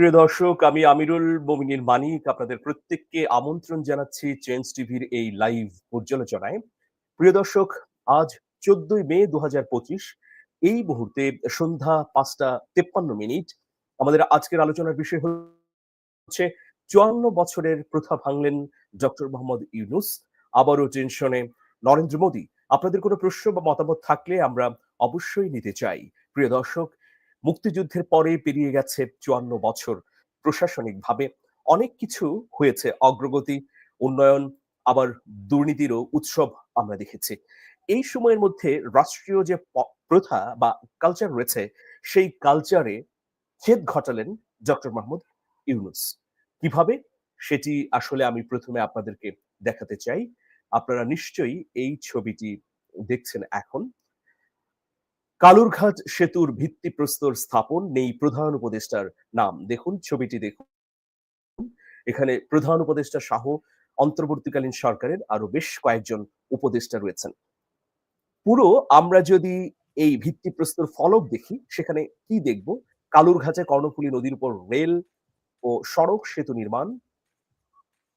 প্রিয় দর্শক, আমি আমিরুল মমিনীর মানিক আপনাদের প্রত্যেককে আমন্ত্রণ জানাচ্ছি চেঞ্জ টিভির এই লাইভ পর্যালোচনায়। প্রিয় দর্শক, আজ চোদ্দই মে দু হাজার পঁচিশ, এই মুহূর্তে সন্ধ্যা পাঁচটা তেপ্পান্ন মিনিট। আমাদের আজকের আলোচনার বিষয় হচ্ছে, চুয়ান্ন বছরের প্রথা ভাঙলেন ডক্টর মোহাম্মদ ইউনুস। আবারও টেনশনে। নরেন্দ্র মোদী, আপনাদের কোনো প্রশ্ন বা মতামত থাকলে আমরা অবশ্যই নিতে চাই। প্রিয় দর্শক মুক্তিযুদ্ধের পরে পেরিয়ে গেছে চুয়ান্ন বছর। প্রশাসনিকভাবে অনেক কিছু হয়েছে। অগ্রগতি, উন্নয়ন, আবার দুর্নীতিরও উৎসব আমরা দেখেছি। এই সময়ের মধ্যে রাষ্ট্রীয় যে প্রথা বা কালচার রয়েছে, সেই কালচারে ছেদ ঘটালেন ডক্টর মাহমুদ ইউনুস। কীভাবে? সেটি আসলে আমি প্রথমে আপনাদেরকে দেখাতে চাই। আপনারা নিশ্চয়ই এই ছবিটি দেখছেন এখন। কালুরঘাট সেতুর ভিত্তিপ্রস্তর স্থাপন নেই প্রধান উপদেষ্টার নাম। দেখুন, ছবিটি দেখুন। এখানে প্রধান উপদেষ্টা সহ অন্তর্বর্তীকালীন সরকারের আরও বেশ কয়েকজন উপদেষ্টা রয়েছেন। পুরো আমরা যদি এই ভিত্তিপ্রস্তর ফলক দেখি, সেখানে কি দেখব? কালুরঘাটে কর্ণফুলী নদীর উপর রেল ও সড়ক সেতু নির্মাণ,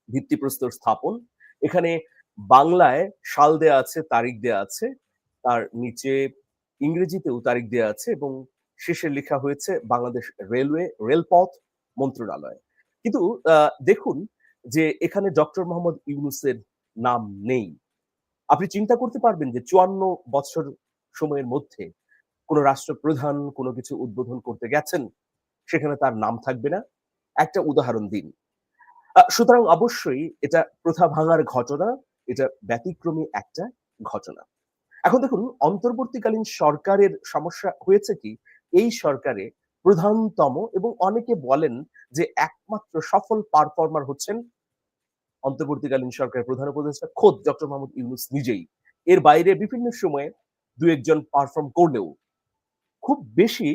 ভিত্তিপ্রস্তর স্থাপন। এখানে বাংলায় সাল দেয়া আছে, তারিখ দেয়া আছে। তার নিচে ইংরেজিতেও তারিখ দেওয়া আছে এবং শেষে লেখা হয়েছে বাংলাদেশ রেলওয়ে, রেলপথ মন্ত্রণালয়। কিন্তু দেখুন যে এখানে ডক্টর মোহাম্মদ ইউনুসের নাম নেই। আপনি চিন্তা করতে পারবেন যে চুয়ান্ন বছর সময়ের মধ্যে কোন রাষ্ট্রপ্রধান কোনো কিছু উদ্বোধন করতে গেছেন, সেখানে তার নাম থাকবে না। একটা উদাহরণ দিন। সুতরাং অবশ্যই এটা প্রথা ভাঙার ঘটনা, এটা ব্যতিক্রমী একটা ঘটনা। এখন দেখুন, অন্তর্বর্তীকালীন সরকারের সমস্যা হয়েছে কি? এই সরকারে প্রধানতম এবং অনেকে বলেন যে একমাত্র সফল পারফর্মার হচ্ছেন অন্তর্বর্তীকালীন সরকারের প্রধান উপদেষ্টা খোদ ডক্টর মোহাম্মদ ইউনুস নিজেই। এর বাইরে বিভিন্ন সময়ে দু একজন পারফর্ম করলেও খুব বেশি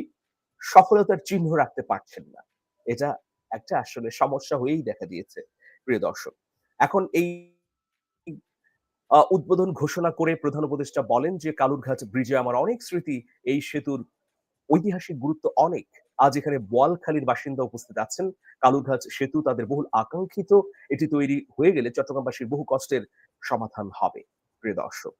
সফলতার চিহ্ন রাখতে পারছেন না। এটা একটা আসলে সমস্যা হয়েই দেখা দিয়েছে, প্রিয় দর্শক। এখন এই উদ্বোধন ঘোষণা করে প্রধান উপদেষ্টা বলেন যে কালুরঘাট ব্রিজে আমার অনেক স্মৃতি, এই সেতুর ঐতিহাসিক গুরুত্ব অনেক। আজ এখানে বোয়ালখালীর বাসিন্দা উপস্থিত আছেন। কালুরঘাট সেতু তাদের বহুল আকাঙ্ক্ষিত। এটি তৈরি হয়ে গেলে চট্টগ্রামবাসীর বহু কষ্টের সমাধান হবে, প্রিয় দর্শক।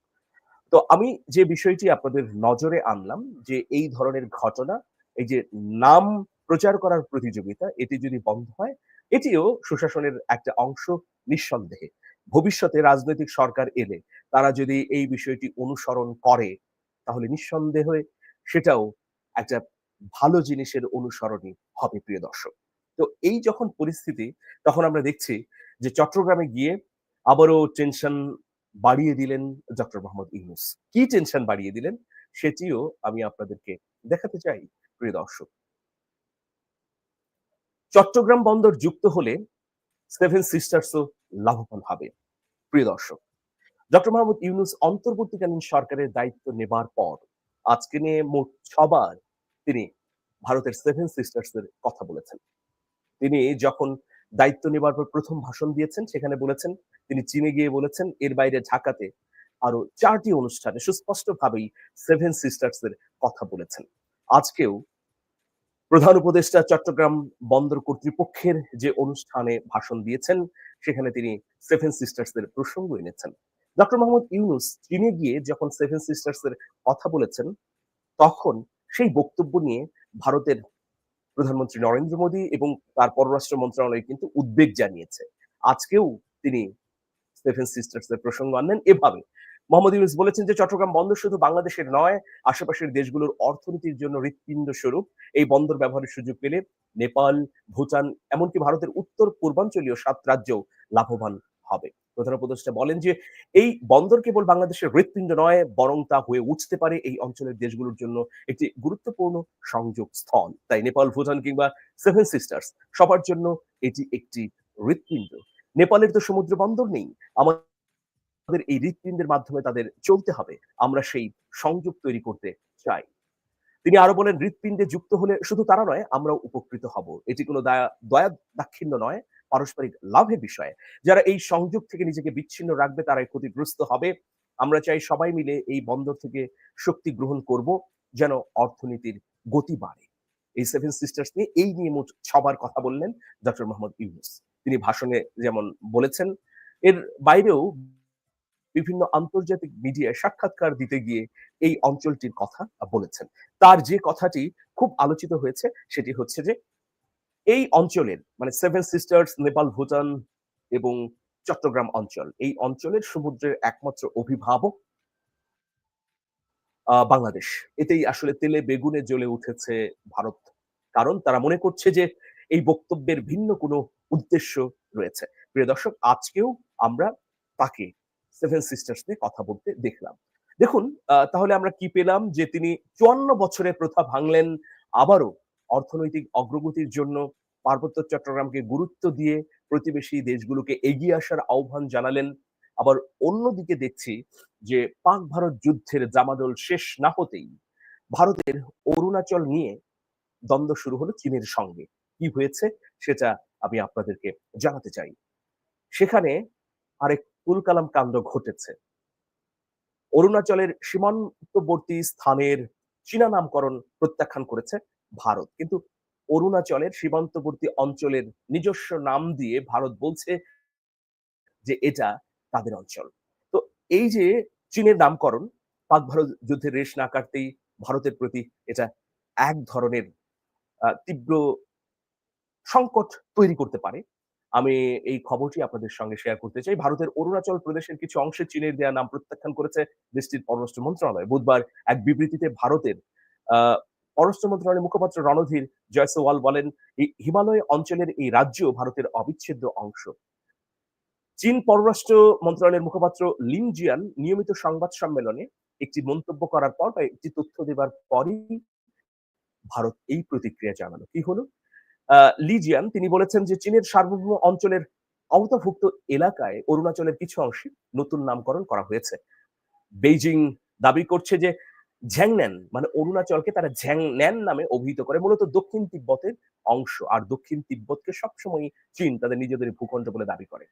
তো আমি যে বিষয়টি আপনাদের নজরে আনলাম, যে এই ধরনের ঘটনা, এই যে নাম প্রচার করার প্রতিযোগিতা, এটি যদি বন্ধ হয়, এটিও সুশাসনের একটা অংশ নিঃসন্দেহে। ভবিষ্যতে রাজনৈতিক সরকার এলে তারা যদি এই বিষয়টি অনুসরণ করে, তাহলে নিঃসন্দেহে সেটাও একটা ভালো জিনিসের অনুসরণই হবে, প্রিয় দর্শক। তো এই যখন পরিস্থিতি, তখন আমরা দেখছি যে চট্টগ্রামে গিয়ে আবারও টেনশন বাড়িয়ে দিলেন ডক্টর মোহাম্মদ ইউনুস। কি টেনশন বাড়িয়ে দিলেন? সেটিও আমি আপনাদেরকে দেখাতে চাই, প্রিয় দর্শক। চট্টগ্রাম বন্দর যুক্ত হলে সেভেন সিস্টার্সও লাভবান হবে। প্রিয় দর্শক, ডক্টর মোহাম্মদ ইউনুস অন্তর্বর্তীকালীন সরকারের দায়িত্ব নেবার পর আজকে নিয়ে মোট ছবার তিনি ভারতের সেভেন সিস্টার্স এর কথা বলেছেন। তিনি যখন দায়িত্ব নেবার পর প্রথম ভাষণ দিয়েছেন, সেখানে বলেছেন, তিনি চীনে গিয়ে বলেছেন, এর বাইরে ঢাকাতে আরও চারটি অনুষ্ঠানে সুস্পষ্টভাবেই সেভেন সিস্টার্স এর কথা বলেছেন। আজকেও প্রধান উপদেষ্টা চট্টগ্রাম বন্দর কর্তৃপক্ষের যে অনুষ্ঠানে ভাষণ দিয়েছেন, সেখানে তিনি সেভেন সিস্টার্স এর প্রসঙ্গ এনেছেন। ডক্টর মোহাম্মদ ইউনুস চীনে গিয়ে যখন সেভেন সিস্টার্স এর কথা বলেছেন, তখন সেই বক্তব্য নিয়ে ভারতের প্রধানমন্ত্রী নরেন্দ্র মোদী এবং তার পররাষ্ট্র মন্ত্রণালয় কিন্তু উদ্বেগ জানিয়েছে। আজকেও তিনি সেভেন সিস্টার্স এর প্রসঙ্গ আনলেন। এভাবে মোহাম্মদ ইউনুস বলেছেন যে চট্টগ্রাম বন্দর শুধু বাংলাদেশের নয়, আশেপাশের দেশগুলোর অর্থনীতির জন্য হৃৎপিণ্ড স্বরূপ এই বন্দর ব্যবহারের সুযোগ পেলে নেপাল, ভুটান, এমনকি ভারতের উত্তর পূর্বাঞ্চলীয় সাত রাজ্য লাভবান হবে। প্রধান উপদেষ্টা বলেন যে এই বন্দর কেবল বাংলাদেশের হৃৎপিণ্ড নয়, বরং তা হয়ে উঠতে পারে এই অঞ্চলের দেশগুলোর জন্য একটি গুরুত্বপূর্ণ সংযোগ স্থল তাই নেপাল, ভুটান কিংবা সেভেন সিস্টার্স সবার জন্য এটি একটি হৃৎপিণ্ড। নেপালের তো সমুদ্র বন্দর নেই আমাদের এই হৃৎপিণ্ডের মাধ্যমে তাদের চলতে হবে। আমরা সেই সংযোগ তৈরি করতে চাই। তিনি আরও বলেন, হৃৎপিণ্ডে যুক্ত হলে শুধু তারা নয়, আমরাও উপকৃত হব। এটি কোনো দয়া দাক্ষিণ্য নয়, পারস্পরিক লাভের বিষয়। যারা এই সংযোগ থেকে নিজেকে বিচ্ছিন্ন রাখবে, তারাই ক্ষতিগ্রস্ত হবে। আমরা চাই সবাই মিলে এই বন্দর থেকে শক্তি গ্রহণ করব, যেন অর্থনীতির গতি বাড়ে। এই সেভেন সিস্টার্স নিয়ে এই নিয়ে মোট ছবার কথা বললেন ডক্টর মোহাম্মদ ইউনুস। তিনি ভাষণে যেমন বলেছেন, এর বাইরেও বিভিন্ন আন্তর্জাতিক মিডিয়ায় সাক্ষাৎকার দিতে গিয়ে এই অঞ্চলটির কথা বলেছেন। তার যে কথাটি খুব আলোচিত হয়েছে সেটি হচ্ছে যে, এই অঞ্চলের মানে সেভেন সিস্টার্স নেপাল ভুটান এবং চট্টগ্রাম অঞ্চল, এই অঞ্চলের সমুদ্রের একমাত্র অভিভাবক বাংলাদেশ। এতেই আসলে তেলে বেগুনে জ্বলে উঠেছে ভারত। কারণ তারা মনে করছে যে, এই বক্তব্যের ভিন্ন কোনো উদ্দেশ্য রয়েছে। প্রিয় দর্শক, আজকেও আমরা তাকে সেভেন সিস্টার্স নিয়ে কথা বলতে দেখলাম। দেখুন তাহলে আমরা কি পেলাম যে তিনি চুয়ান্ন বছরের প্রথা ভাঙলেন আবারও অর্থনৈতিক অগ্রগতির জন্য। পার্বত্য চট্টগ্রামকে গুরুত্ব দিয়ে প্রতিবেশী দেশগুলোকে এগিয়ে আসার আহ্বান জানালেন। আবার অন্যদিকে দেখছি যে পাক ভারত যুদ্ধের জামাদল শেষ না হতেই ভারতের অরুণাচল নিয়ে দ্বন্দ্ব শুরু হলো চীনের সঙ্গে। কি হয়েছে সেটা আমি আপনাদেরকে জানাতে চাই। সেখানে আরেক কুলকালাম কাণ্ড ঘটেছে। অরুণাচলের সীমান্তবর্তী স্থানের চীনা নামকরণ প্রত্যাখ্যান করেছে ভারত। কিন্তু অরুণাচলের সীমান্তবর্তী অঞ্চলের নিজস্ব নাম দিয়ে ভারত বলছে যে এটা তাদের অঞ্চল। তো এই যে চীনের নামকরণ, পাক ভারত যুদ্ধের রেশ না কাটতেই ভারতের প্রতি এটা এক ধরনের তীব্র সংকট তৈরি করতে পারে। আমি এই খবরটি আপনাদের সঙ্গে শেয়ার করতে চাই। ভারতের অরুণাচল প্রদেশের কিছু অংশে চীনের দেয়া নাম প্রত্যাখ্যান করেছে দেশটির পররাষ্ট্র মন্ত্রণালয়। বুধবার এক বিবৃতিতে ভারতের পররাষ্ট্র মন্ত্রণালয়ের মুখপাত্র রণধীর জয়সওয়াল বলেন হিমালয় অঞ্চলের এই রাজ্য ভারতের অবিচ্ছেদ্য অংশ। চীন পররাষ্ট্র মন্ত্রণালয়ের মুখপাত্র লিন জিয়ান নিয়মিত সংবাদ সম্মেলনে একটি মন্তব্য করার পর বা একটি তথ্য দেবার পরই ভারত এই প্রতিক্রিয়া জানালো। কি হলো? লিজিয়ান, তিনি বলেছেন যে চীনের সার্বভৌম অঞ্চলের আওতাভুক্ত এলাকায় অরুণাচলের কিছু অংশে নতুন নামকরণ করা হয়েছে। বেইজিং দাবি করছে যে ঝ্যাংন্যান মানে অরুণাচলকে তারা ঝ্যাংন্যান নামে অভিহিত করে, মূলত দক্ষিণ তিব্বতের অংশ, আর দক্ষিণ তিব্বতকে সবসময় চীন তাদের নিজেদের ভূখণ্ড বলে দাবি করে।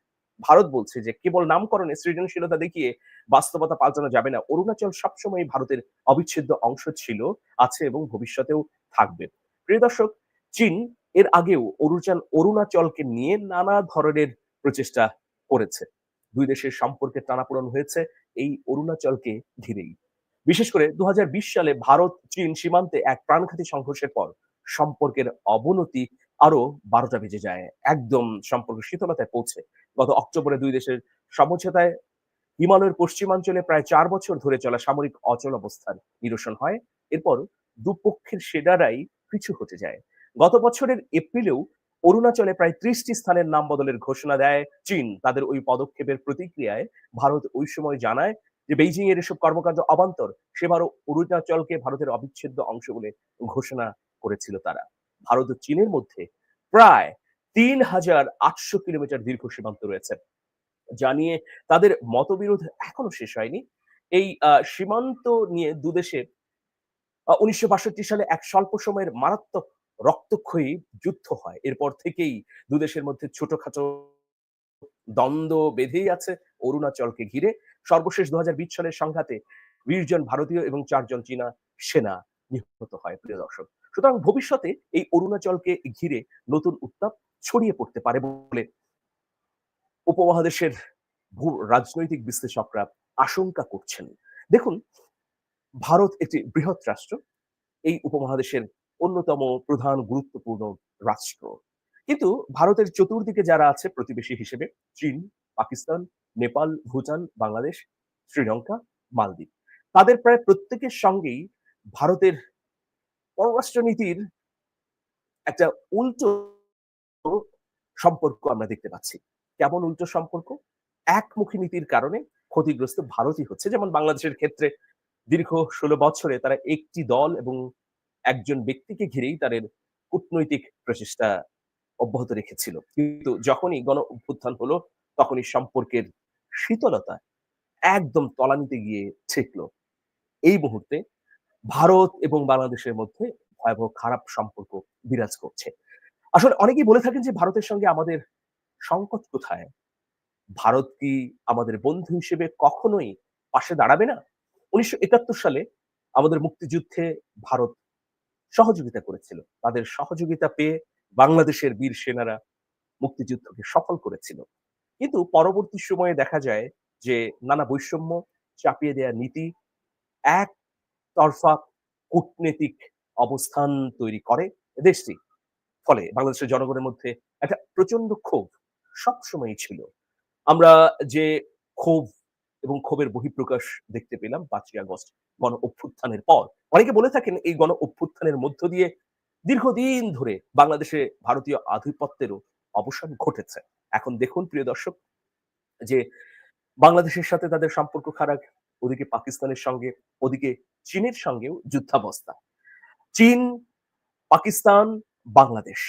ভারত বলছে যে কেবল নামকরণে সৃজনশীলতা দেখিয়ে বাস্তবতা পাল্টানো যাবে না, অরুণাচল সবসময় ভারতের অবিচ্ছেদ্য অংশ ছিল, আছে এবং ভবিষ্যতেও থাকবে। প্রিয় দর্শক, চীন এর আগেও অরুণাচল অরুণাচলকে নিয়ে নানা ধরনের প্রচেষ্টা করেছে। দুই দেশের সম্পর্কে টানাপোড়ন হয়েছে এই অরুণাচলকে ঘিরেই। বিশেষ করে দুই হাজার বিশ সালে ভারত, চীন সীমান্তে এক প্রাণঘাতী সংঘর্ষের পর সম্পর্কের অবনতি আরও বারোটা বেজে যায়। একদম সম্পর্ক শীতলতায় পৌঁছে। গত অক্টোবরে দুই দেশের সমঝোতায় হিমালয়ের পশ্চিমাঞ্চলে প্রায় চার বছর ধরে চলা সামরিক অচল অবস্থার নিরসন হয়। এরপর দুপক্ষের সেনারাই পিছু হতে যায়। গত বছরের এপ্রিলেও অরুণাচলে প্রায় ত্রিশটি স্থানের নাম বদলের ঘোষণা দেয় চীন। তাদের ওই পদক্ষেপের প্রতিক্রিয়ায় ভারত ওই সময় জানায় যে বেইজিং এর এসব কর্মকাণ্ড অবান্তর, সেবারও অরুণাচলকে ভারতের অবিচ্ছেদ্য অংশ বলে ঘোষণা করেছিল তারা। ভারত ও চীনের মধ্যে প্রায় তিন হাজার আটশো কিলোমিটার দীর্ঘ সীমান্ত রয়েছে। জানিয়ে তাদের মতবিরোধ এখনও শেষ হয়নি। এই সীমান্ত নিয়ে দুদেশে উনিশশো বাষট্টি সালে এক স্বল্প সময়ের মারাত্মক রক্তক্ষয়ী যুদ্ধ হয়। এরপর থেকেই দুদেশের মধ্যে ছোটখাটো দ্বন্দ্ব বেঁধেই আছে অরুণাচলকে ঘিরে। সর্বশেষ দু হাজার বিশ সালের সংঘাতে বিশ জন ভারতীয় এবং চারজন চীনা সেনা নিহত হয়, প্রিয় দর্শক। সুতরাং ভবিষ্যতে এই অরুণাচলকে ঘিরে নতুন উত্তাপ ছড়িয়ে পড়তে পারে বলে উপমহাদেশের ভূ, রাজনৈতিক বিশ্লেষকরা আশঙ্কা করছেন। দেখুন, ভারত একটি বৃহৎ রাষ্ট্র। এই উপমহাদেশের অন্যতম প্রধান গুরুত্বপূর্ণ রাষ্ট্র। কিন্তু ভারতের চতুর্দিকে যারা আছে প্রতিবেশী হিসেবে, চীন, পাকিস্তান, নেপাল, ভুটান, বাংলাদেশ, শ্রীলঙ্কা, মালদ্বীপ। তাদের প্রায় প্রত্যেকের সঙ্গেই ভারতের পররাষ্ট্রনীতির একটা উল্টো সম্পর্ক আমরা দেখতে পাচ্ছি। কেমন উল্টো সম্পর্ক? একমুখী নীতির কারণে ক্ষতিগ্রস্ত ভারতই হচ্ছে। যেমন বাংলাদেশের ক্ষেত্রে দীর্ঘ ষোলো বছরে তারা একটি দল এবং একজন ব্যক্তিকে ঘিরেই তাদের কূটনৈতিক প্রচেষ্টা অব্যাহত রেখেছিল। কিন্তু যখনই গণ অভ্যুত্থান হলো, তখনই সম্পর্কের শীতলতা একদম তলানিতে গিয়ে ঠেকলো। এই মুহূর্তে ভারত এবং বাংলাদেশের মধ্যে ভয়াবহ খারাপ সম্পর্ক বিরাজ করছে। আসলে অনেকেই বলে থাকেন যে, ভারতের সঙ্গে আমাদের সংকট কোথায়? ভারত কি আমাদের বন্ধু হিসেবে কখনোই পাশে দাঁড়াবে না? উনিশশো একাত্তর সালে আমাদের মুক্তিযুদ্ধে ভারত সহযোগিতা করেছিল। তাদের সহযোগিতা পেয়ে বাংলাদেশের বীর সেনারা মুক্তিযুদ্ধকে সফল করেছিল। কিন্তু পরবর্তী সময়ে দেখা যায় যে নানা বৈষম্য, চাপিয়ে দেয়া নীতি, একতরফা কূটনৈতিক অবস্থান তৈরি করে দেশটি। ফলে বাংলাদেশের জনগণের মধ্যে একটা প্রচণ্ড ক্ষোভ সবসময়ই ছিল। আমরা যে ক্ষোভ এবং ক্ষোভের বহিঃপ্রকাশ দেখতে পেলাম ৫ই আগস্ট গণ অভ্যুত্থানের পর। অনেকে বলে থাকেন এই গণ অভ্যুত্থানের মধ্য দিয়ে দীর্ঘদিন ধরে বাংলাদেশে ভারতীয় আধিপত্যেরও অবসান ঘটেছে। এখন দেখুন প্রিয় দর্শক যে বাংলাদেশের সাথে তাদের সম্পর্ক খারাপ, ওদিকে পাকিস্তানের সঙ্গে, ওদিকে চীনের সঙ্গেও যুদ্ধাবস্থা। চীন, পাকিস্তান, বাংলাদেশ।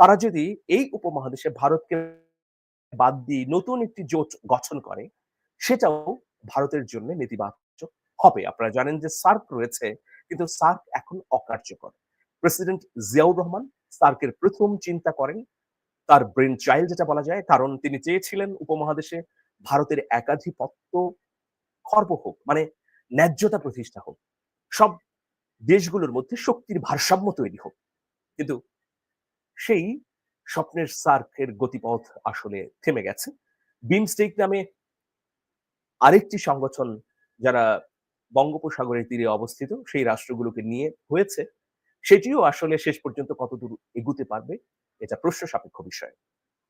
তারা যদি এই উপমহাদেশে ভারতকে বাদ দিয়ে নতুন একটি জোট গঠন করে, সেটাও ভারতের জন্য নেতিবাচক হবে। আপনারা জানেন যে সার্ক রয়েছে, কিন্তু সার্ক এখন অকার্যকর। প্রেসিডেন্ট জিয়াউর রহমান সার্কের প্রথম চিন্তা করেন তার ব্রেন চাইল্ড যেটা বলা যায়। কারণ তিনি চেয়েছিলেন উপমহাদেশে ভারতের একাধিপত্য খর্ব হোক। মানে ন্যায্যতা প্রতিষ্ঠা হোক। সব দেশগুলোর মধ্যে শক্তির ভারসাম্য তৈরি হোক। কিন্তু সেই স্বপ্নের সার্কের গতিপথ আসলে থেমে গেছে। বিমস্টেক নামে আরেকটি সংগঠন যারা বঙ্গোপসাগরের তীরে অবস্থিত সেই রাষ্ট্রগুলোকে নিয়ে হয়েছে। সেটিও আসলে শেষ পর্যন্ত কতদূর এগুতে পারবে এটা প্রশ্ন সাপেক্ষ বিষয়।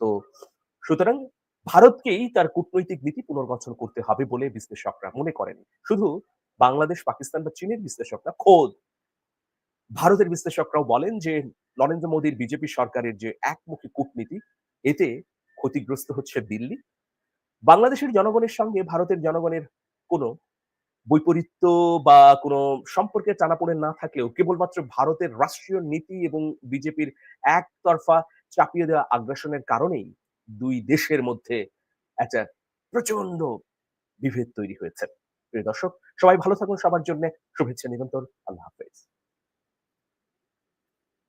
তো সুতরাং ভারতকেই তার কূটনৈতিক নীতি পুনর্গঠন করতে হবে বলে বিশ্লেষকরা মনে করেন। শুধু বাংলাদেশ, পাকিস্তান বা চীনের বিশ্লেষকরা খোদ ভারতের বিশ্লেষকরাও বলেন যে নরেন্দ্র মোদীর বিজেপি সরকারের যে একমুখী কূটনীতি এতে ক্ষতিগ্রস্ত হচ্ছে দিল্লি। বাংলাদেশের জনগণের সঙ্গে ভারতের জনগণের কোনো বৈপরীত্য বা কোনো সম্পর্কে টানাপোড়েন না থাকলেও কেবলমাত্র ভারতের রাষ্ট্রীয় নীতি এবং বিজেপির একতরফা চাপিয়ে দেওয়া আগ্রাসনের কারণেই দুই দেশের মধ্যে একটা প্রচণ্ড বিভেদ তৈরি হয়েছে। প্রিয় দর্শক, সবাই ভালো থাকুন। সবার জন্য শুভেচ্ছা নিরন্তর। আল্লাহ হাফেজ।